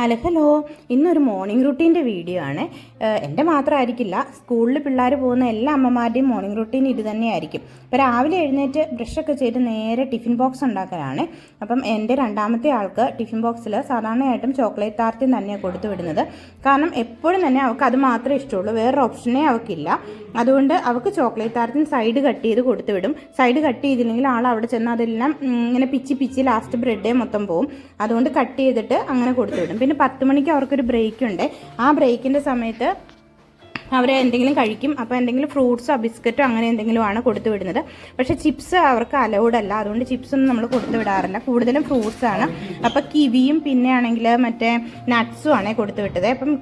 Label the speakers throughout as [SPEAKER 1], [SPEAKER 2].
[SPEAKER 1] Hello hello. ഇന്നൊരു morning റുട്ടീന്റെ video ആണ്. എന്റെ മാത്രമായിരിക്കില്ല സ്കൂളിൽ പിള്ളേർ പോകുന്ന എല്ലാ അമ്മമാരുടെയും മോർണിംഗ് റുട്ടീൻ ഇത് തന്നെയായിരിക്കും. ഇപ്പോൾ രാവിലെ എഴുന്നേറ്റ് ബ്രഷൊക്കെ ചെയ്ത് നേരെ ടിഫിൻ ബോക്സ് ഉണ്ടാക്കലാണ്. അപ്പം എന്റെ രണ്ടാമത്തെ ആൾക്ക് ടിഫിൻ ബോക്സിൽ സാധാരണയായിട്ടും ചോക്ലേറ്റ് താർത്തി തന്നെയാണ് കൊടുത്തു വിടുന്നത്. കാരണം എപ്പോഴും തന്നെ അവൾക്ക് അത് മാത്രമേ ഇഷ്ടമുള്ളൂ വേറൊരു ഓപ്ഷനേ അവൾക്കില്ല. അതുകൊണ്ട് അവൾക്ക് ചോക്ലേറ്റ് താർത്തിന് സൈഡ് കട്ട് ചെയ്ത് കൊടുത്തു വിടും. സൈഡ് കട്ട് ചെയ്തില്ലെങ്കിൽ ആൾ അവിടെ ചെന്ന് അതെല്ലാം ഇങ്ങനെ പിച്ചി പിച്ചി ലാസ്റ്റ് ബ്രെഡേ മൊത്തം പോവും. അതുകൊണ്ട് കട്ട് ചെയ്തിട്ട് അങ്ങനെ കൊടുത്തു വിടും. പിന്നെ പത്ത് മണിക്ക് അവർക്കൊരു ബ്രേക്ക് ഉണ്ട് ആ ബ്രേക്കിന്റെ സമയത്ത് അവർ എന്തെങ്കിലും കഴിക്കും. അപ്പോൾ എന്തെങ്കിലും ഫ്രൂട്ട്സോ ബിസ്ക്കറ്റോ അങ്ങനെ എന്തെങ്കിലും ആണ് കൊടുത്തു വിടുന്നത്. പക്ഷേ ചിപ്സ് അവർക്ക് അലൗഡ് അല്ല. അതുകൊണ്ട് ചിപ്സ് ഒന്നും നമ്മൾ കൊടുത്തു വിടാറില്ല. കൂടുതലും ഫ്രൂട്ട്സ് ആണ്. അപ്പോൾ കിവിയും പിന്നെ ആണെങ്കിൽ മറ്റേ നട്ട്സും ആണ് കൊടുത്തു വിട്ടത്. അപ്പം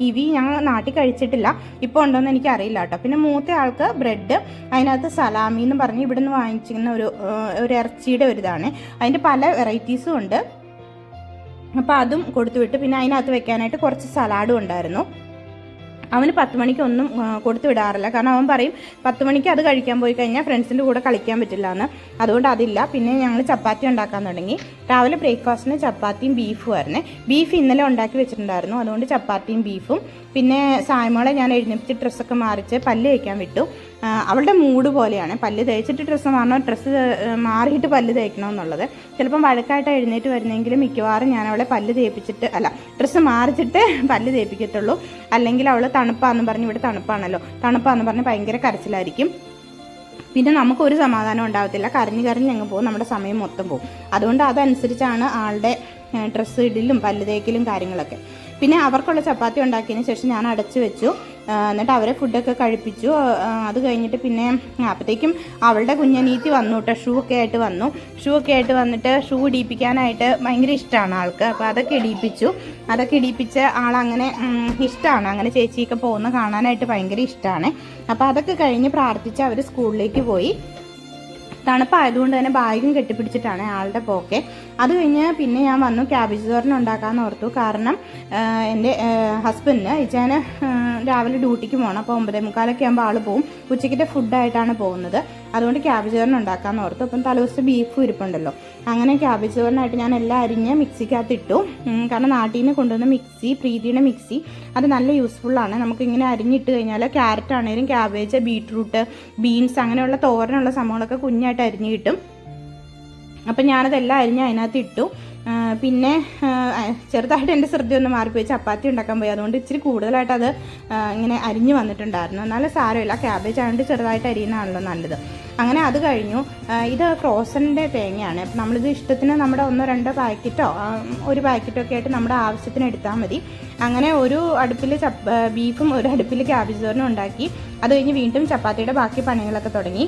[SPEAKER 1] കിവി ഞങ്ങൾ നാട്ടിൽ കഴിച്ചിട്ടില്ല. ഇപ്പോൾ ഉണ്ടോയെന്ന് എനിക്ക് അറിയില്ല കേട്ടോ. പിന്നെ മൂത്ത ആൾക്ക് ബ്രെഡ് അതിനകത്ത് സലാമി എന്ന് പറഞ്ഞ് ഇവിടുന്ന് വാങ്ങിച്ചിരുന്ന ഒരു ഒരു ഇറച്ചിയുടെ ഒരു ഇതാണ് അതിന്റെ പല വെറൈറ്റീസും ഉണ്ട്. അപ്പോൾ അതും കൊടുത്തു വിട്ട്. പിന്നെ അതിനകത്ത് വെക്കാനായിട്ട് കുറച്ച് സലാഡും ഉണ്ടായിരുന്നു. അവന് പത്ത് മണിക്കൊന്നും കൊടുത്തു വിടാറില്ല. കാരണം അവൻ പറയും പത്ത് മണിക്ക് അത് കഴിക്കാൻ പോയി കഴിഞ്ഞാൽ ഫ്രണ്ട്സിന്റെ കൂടെ കളിക്കാൻ പറ്റില്ല എന്ന് അതുകൊണ്ട് അതില്ല. പിന്നെ ഞങ്ങൾ ചപ്പാത്തി ഉണ്ടാക്കാൻ തുടങ്ങി. രാവിലെ ബ്രേക്ക്ഫാസ്റ്റിന് ചപ്പാത്തിയും ബീഫും ആയിരുന്നു. ബീഫ് ഇന്നലെ ഉണ്ടാക്കി വെച്ചിട്ടുണ്ടായിരുന്നു. അതുകൊണ്ട് ചപ്പാത്തിയും ബീഫും. പിന്നെ സായ്മോളെ ഞാൻ എഴുന്നേപ്പിച്ച് ഡ്രസ്സൊക്കെ മാറിച്ച് പല്ല് വയ്ക്കാൻ വിട്ടു. അവളുടെ മൂഡ് പോലെയാണ്. പല്ല് തേച്ചിട്ട് ഡ്രസ്സ് മാറണോ? ഡ്രസ്സ് മാറിയിട്ട് പല്ല് തേക്കണമെന്നുള്ളത് ചിലപ്പം വഴക്കായിട്ട് എഴുന്നേറ്റ് വരുന്നെങ്കിലും മിക്കവാറും ഞാൻ അവളെ പല്ല് തേപ്പിച്ചിട്ട് അല്ല ഡ്രസ്സ് മാറിച്ചിട്ട് പല്ല് തേപ്പിക്കത്തുള്ളൂ. അല്ലെങ്കിൽ അവൾ തണുപ്പാന്ന് പറഞ്ഞ് ഇവിടെ തണുപ്പാണല്ലോ. തണുപ്പാന്ന് പറഞ്ഞ് ഭയങ്കര കരച്ചിലായിരിക്കും. പിന്നെ നമുക്കൊരു സമാധാനം ഉണ്ടാവത്തില്ല. കരഞ്ഞ് കരഞ്ഞ് അങ്ങ് പോകും. നമ്മുടെ സമയം മൊത്തം പോകും. അതുകൊണ്ട് അതനുസരിച്ചാണ് ആളുടെ ഡ്രസ്സ് ഇടലും പല്ല് തേക്കലും കാര്യങ്ങളൊക്കെ. പിന്നെ അവർക്കുള്ള ചപ്പാത്തി ഉണ്ടാക്കിയതിന് ശേഷം ഞാൻ അടച്ചു വെച്ചു. എന്നിട്ട് അവരെ ഫുഡൊക്കെ കഴിപ്പിച്ചു. അത് കഴിഞ്ഞിട്ട് പിന്നെ അപ്പോഴത്തേക്കും അവളുടെ കുഞ്ഞനീത്തി വന്നു കേട്ടോ ഷൂ ഒക്കെ ആയിട്ട് വന്നു. ഷൂ ഒക്കെ ആയിട്ട് വന്നിട്ട് ഷൂ ഇടിയിപ്പിക്കാനായിട്ട് ഭയങ്കര ഇഷ്ടമാണ് ആൾക്ക്. അപ്പോൾ അതൊക്കെ ഇടിയിപ്പിച്ചു അതൊക്കെ ഇടിയിപ്പിച്ച ആളങ്ങനെ ഇഷ്ടമാണ് അങ്ങനെ ചേച്ചിയൊക്കെ പോകുന്ന കാണാനായിട്ട് ഭയങ്കര ഇഷ്ടമാണ് അപ്പോൾ അതൊക്കെ കഴിഞ്ഞ് പ്രാർത്ഥിച്ച് അവർ സ്കൂളിലേക്ക് പോയി. തണുപ്പായതുകൊണ്ട് തന്നെ ബാഗും കെട്ടിപ്പിടിച്ചിട്ടാണ് ആളുടെ പോക്കെ. അത് കഴിഞ്ഞ് പിന്നെ ഞാൻ വന്നു ക്യാബേജ് തോരൻ ഉണ്ടാക്കാമെന്ന് ഓർത്തു. കാരണം എന്റെ ഹസ്ബൻഡിന് ഇച്ചാന് രാവിലെ ഡ്യൂട്ടിക്ക് പോകണം അപ്പോൾ ഒമ്പതേ മുക്കാലൊക്കെ ആകുമ്പോൾ ആൾ പോകും ഉച്ചയ്ക്കത്തെ ഫുഡായിട്ടാണ് പോകുന്നത്. അതുകൊണ്ട് ക്യാബേജ് തോരൻ ഉണ്ടാക്കാമെന്ന് ഓർത്തു. അപ്പം തലേദിവസം ബീഫും ഇരിപ്പുണ്ടല്ലോ അങ്ങനെ ക്യാബേജ് തോരനായിട്ട് ഞാൻ എല്ലാം അരിഞ്ഞ് മിക്സിക്കകത്ത് ഇട്ടു കാരണം നാട്ടിൽ നിന്ന് കൊണ്ടുവന്ന മിക്സി പ്രീതിയുടെ മിക്സി അത് നല്ല യൂസ്ഫുള്ളാണ് നമുക്കിങ്ങനെ അരിഞ്ഞിട്ട് കഴിഞ്ഞാൽ ക്യാരറ്റ് ആണെങ്കിലും ക്യാബേജ് ബീട്രൂട്ട് ബീൻസ് അങ്ങനെയുള്ള തോരനുള്ള സംഭവങ്ങളൊക്കെ കുഞ്ഞായിട്ട് അരിഞ്ഞ് കിട്ടും. അപ്പം ഞാനതെല്ലാം അരിഞ്ഞ് അതിനകത്ത് ഇട്ടു പിന്നെ ചെറുതായിട്ട് എന്റെ ശ്രദ്ധ ഒന്ന് മാറിപ്പോയി. ചപ്പാത്തി ഉണ്ടാക്കാൻ പോയി. അതുകൊണ്ട് ഇച്ചിരി കൂടുതലായിട്ട് അത് ഇങ്ങനെ അരിഞ്ഞ് വന്നിട്ടുണ്ടായിരുന്നു. എന്നാലും സാരമില്ല. ക്യാബേജ് ആയതുകൊണ്ട് ചെറുതായിട്ട് അരിയുന്നതാണല്ലോ നല്ലത്. അങ്ങനെ അത് കഴിഞ്ഞു. ഇത് ഫ്രോസണിന്റെ തേങ്ങയാണ്. നമ്മളിത് ഇഷ്ടത്തിന് നമ്മുടെ ഒന്നോ രണ്ടോ പാക്കറ്റോ ഒരു പാക്കറ്റോ ഒക്കെ ആയിട്ട് നമ്മുടെ ആവശ്യത്തിന് എടുത്താൽ മതി. അങ്ങനെ ഒരു അടുപ്പിൽ ബീഫും ഒരു അടുപ്പിൽ ക്യാബേജ് തോരനും ഉണ്ടാക്കി. അത് കഴിഞ്ഞ് വീണ്ടും ചപ്പാത്തിയുടെ ബാക്കി പണികളൊക്കെ തുടങ്ങി.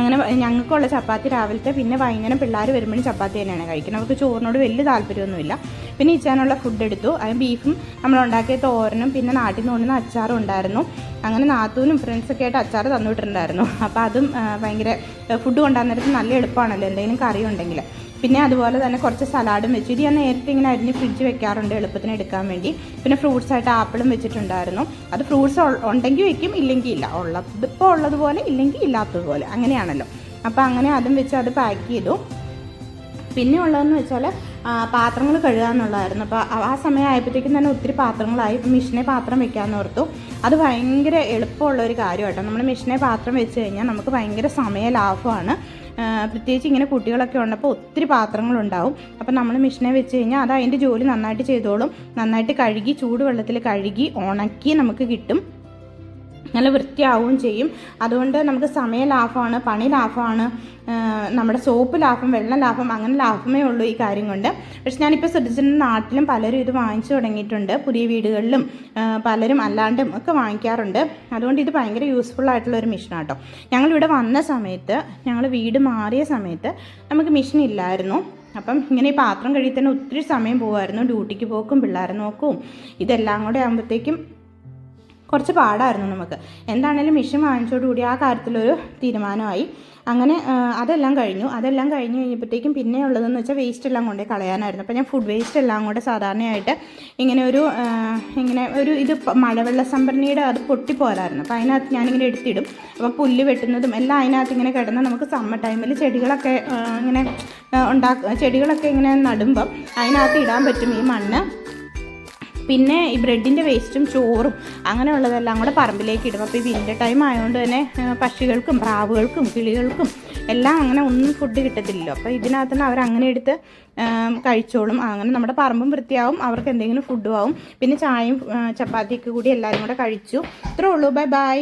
[SPEAKER 1] അങ്ങനെ ഞങ്ങൾക്കുള്ള ചപ്പാത്തി രാവിലത്തെ പിന്നെ വൈകുന്നേരം പിള്ളേർ വരുമ്പോഴും ചപ്പാത്തി തന്നെയാണ് കഴിക്കുന്നത്. അവർക്ക് ചോറിനോട് വലിയ താല്പര്യമൊന്നുമില്ല. പിന്നെ ഇച്ചാനുള്ള ഫുഡ് എടുത്തു. അതിന് ബീഫും നമ്മൾ ഉണ്ടാക്കിയ തോരനും പിന്നെ നാട്ടിൽ നിന്ന് കൊണ്ടുവന്ന അച്ചാറും ഉണ്ടായിരുന്നു. അങ്ങനെ നാത്തൂനും ഫ്രണ്ട്സൊക്കെ ആയിട്ട് അച്ചാർ തന്നിട്ടുണ്ടായിരുന്നു അപ്പോൾ അതും ഭയങ്കര ഫുഡ് കൊണ്ടുവന്നിട്ട് നല്ല എളുപ്പമാണല്ലോ. എന്തെങ്കിലും കറി ഉണ്ടെങ്കിൽ പിന്നെ അതുപോലെ തന്നെ കുറച്ച് സലാഡും വെച്ചു. ഇത് ഞാൻ നേരത്തെ ഇങ്ങനെ അരിഞ്ഞ് ഫ്രിഡ്ജ് വെക്കാറുണ്ട് എളുപ്പത്തിന് എടുക്കാൻ വേണ്ടി. പിന്നെ ഫ്രൂട്ട്സ് ആയിട്ട് ആപ്പിളും വെച്ചിട്ടുണ്ടായിരുന്നു. അത് ഫ്രൂട്ട്സ് ഉണ്ടെങ്കിൽ വെക്കും ഇല്ലെങ്കിൽ ഇല്ല. ഉള്ളത് ഇപ്പോൾ ഉള്ളതുപോലെ ഇല്ലെങ്കിൽ ഇല്ലാത്തതുപോലെ. അങ്ങനെയാണല്ലോ. അപ്പോൾ അങ്ങനെ അതും വെച്ച് അത് പാക്ക് ചെയ്തു. പിന്നെ ഉള്ളതെന്ന് വെച്ചാൽ പാത്രങ്ങൾ കഴുകുക എന്നുള്ളതായിരുന്നു അപ്പോൾ ആ സമയം ആയപ്പോഴത്തേക്കും തന്നെ ഒത്തിരി പാത്രങ്ങളായി. ഇപ്പം മിഷനെ പാത്രം വെക്കാമെന്ന് ഓർത്തു. അത് ഭയങ്കര എളുപ്പമുള്ള ഒരു കാര്യമാട്ടോ. നമ്മൾ മിഷനെ പാത്രം വെച്ച് കഴിഞ്ഞാൽ നമുക്ക് ഭയങ്കര സമയ ലാഭമാണ്. പ്രത്യേകിച്ച് ഇങ്ങനെ കുട്ടികളൊക്കെ ഉണ്ടപ്പോൾ ഒത്തിരി പാത്രങ്ങളുണ്ടാവും. അപ്പം നമ്മൾ മിഷനെ വെച്ച് കഴിഞ്ഞാൽ അത് അതിന്റെ ജോലി നന്നായിട്ട് ചെയ്തോളും. നന്നായിട്ട് കഴുകി ചൂടുവെള്ളത്തിൽ കഴുകി ഉണക്കി നമുക്ക് കിട്ടും. നല്ല വൃത്തിയാവുകയും ചെയ്യും. അതുകൊണ്ട് നമുക്ക് സമയ ലാഭമാണ് പണി ലാഭമാണ് നമ്മുടെ സോപ്പ് ലാഭം വെള്ളം ലാഭം അങ്ങനെ ലാഭമേ ഉള്ളൂ ഈ കാര്യം കൊണ്ട്. പക്ഷെ ഞാനിപ്പോൾ ശ്രദ്ധിച്ചിട്ടുണ്ട് നാട്ടിലും പലരും ഇത് വാങ്ങിച്ചു തുടങ്ങിയിട്ടുണ്ട്. പുതിയ വീടുകളിലും പലരും അല്ലാണ്ടും ഒക്കെ വാങ്ങിക്കാറുണ്ട്. അതുകൊണ്ട് ഇത് ഭയങ്കര യൂസ്ഫുൾ ആയിട്ടുള്ള ഒരു മിഷനാട്ടോ ഞങ്ങളിവിടെ വന്ന സമയത്ത് ഞങ്ങൾ വീട് മാറിയ സമയത്ത് നമുക്ക് മിഷൻ ഇല്ലായിരുന്നു. അപ്പം ഇങ്ങനെ ഈ പാത്രം കഴുകി തന്നെ ഒത്തിരി സമയം പോകുമായിരുന്നു ഡ്യൂട്ടിക്ക് പോക്കും പിള്ളേരെ നോക്കും. ഇതെല്ലാം കൂടെ ആകുമ്പോഴത്തേക്കും കുറച്ച് പാടായിരുന്നു നമുക്ക്. എന്താണേലും മിഷൻ വാങ്ങിച്ചോടുകൂടി ആ കാര്യത്തിലൊരു തീരുമാനമായി. അങ്ങനെ അതെല്ലാം കഴിഞ്ഞു. അതെല്ലാം കഴിഞ്ഞ് കഴിഞ്ഞപ്പോഴത്തേക്കും പിന്നെ ഉള്ളതെന്ന് വെച്ചാൽ വേസ്റ്റ് എല്ലാം കൊണ്ടേ കളയാനായിരുന്നു. അപ്പോൾ ഞാൻ ഫുഡ് വേസ്റ്റ് എല്ലാം കൂടെ സാധാരണയായിട്ട് ഇങ്ങനെ ഒരു ഇങ്ങനെ ഒരു ഇത് മഴവെള്ള സംഭരണിയുടെ അത് പൊട്ടിപ്പോരായിരുന്നു. അപ്പോൾ അതിനകത്ത് ഞാനിങ്ങനെ എടുത്തിടും. അപ്പോൾ പുല്ല് വെട്ടുന്നതും എല്ലാം അതിനകത്ത് ഇങ്ങനെ കിടന്ന് നമുക്ക് സമ്മർ ടൈമിൽ ചെടികളൊക്കെ ഇങ്ങനെ ഉണ്ടാക്കുക ചെടികളൊക്കെ ഇങ്ങനെ നടുമ്പം അതിനകത്ത് ഇടാൻ പറ്റും ഈ മണ്ണ്. പിന്നെ ഈ ബ്രെഡിന്റെ വേസ്റ്റും ചോറും അങ്ങനെയുള്ളതെല്ലാം കൂടെ പറമ്പിലേക്ക് ഇടും. അപ്പോൾ ഈ വിന്റർ ടൈം ആയതുകൊണ്ട് തന്നെ പക്ഷികൾക്കും പ്രാവുകൾക്കും കിളികൾക്കും എല്ലാം അങ്ങനെ ഒന്നും ഫുഡ് കിട്ടത്തില്ലല്ലോ. അപ്പോൾ ഇതിനകത്ത് നിന്ന് അവരങ്ങനെ എടുത്ത് കഴിച്ചോളും. അങ്ങനെ നമ്മുടെ പറമ്പും വൃത്തിയാവും അവർക്ക് എന്തെങ്കിലും ഫുഡും ആവും. പിന്നെ ചായയും ചപ്പാത്തിയൊക്കെ കൂടി എല്ലാവരും കൂടെ കഴിച്ചു. ഇത്രേ ഉള്ളൂ. Bye bye